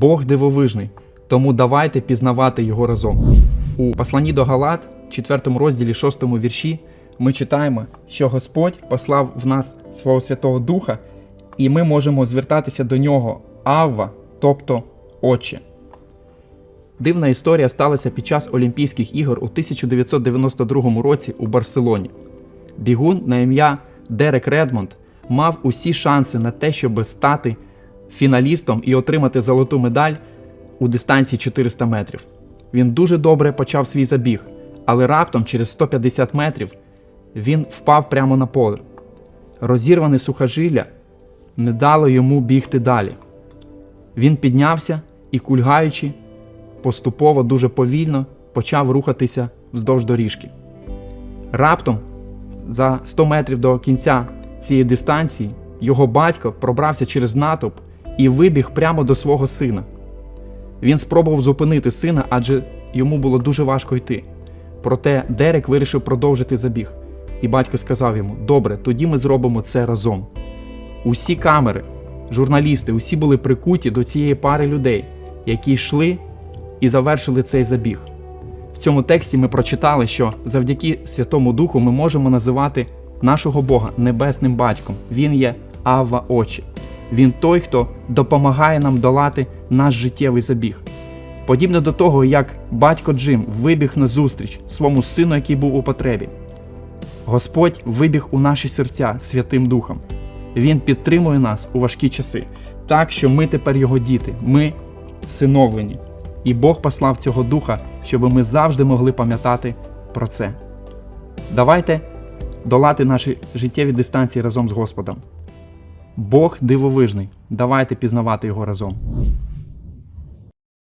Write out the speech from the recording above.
Бог дивовижний, тому давайте пізнавати його разом. У посланні до Галат, 4 розділі 6 вірші, ми читаємо, що Господь послав в нас свого Святого Духа, і ми можемо звертатися до нього Авва, тобто Отче. Дивна історія сталася під час Олімпійських ігор у 1992 році у Барселоні. Бігун на ім'я Дерек Редмонд мав усі шанси на те, щоб стати фіналістом і отримати золоту медаль у дистанції 400 метрів. Він дуже добре почав свій забіг, але раптом через 150 метрів він впав прямо на поле. Розірване сухожилля не дало йому бігти далі. Він піднявся і, кульгаючи, поступово дуже повільно почав рухатися вздовж доріжки. Раптом, за 100 метрів до кінця цієї дистанції, його батько пробрався через натовп і вибіг прямо до свого сина. Він спробував зупинити сина, адже йому було дуже важко йти. Проте Дерек вирішив продовжити забіг, і батько сказав йому: Добре, тоді ми зробимо це разом. Усі камери, журналісти, усі були прикуті до цієї пари людей, які йшли і завершили цей забіг. В цьому тексті ми прочитали, що завдяки Святому Духу ми можемо називати нашого Бога небесним батьком. Він є Авва Очі. Він той, хто допомагає нам долати наш життєвий забіг. Подібно до того, як батько Джим вибіг на зустріч своєму сину, який був у потребі. Господь вибіг у наші серця Святим Духом. Він підтримує нас у важкі часи, так що ми тепер його діти, ми всиновлені. І Бог послав цього духа, щоб ми завжди могли пам'ятати про це. Давайте долати наші життєві дистанції разом з Господом. Бог дивовижний. Давайте пізнавати його разом.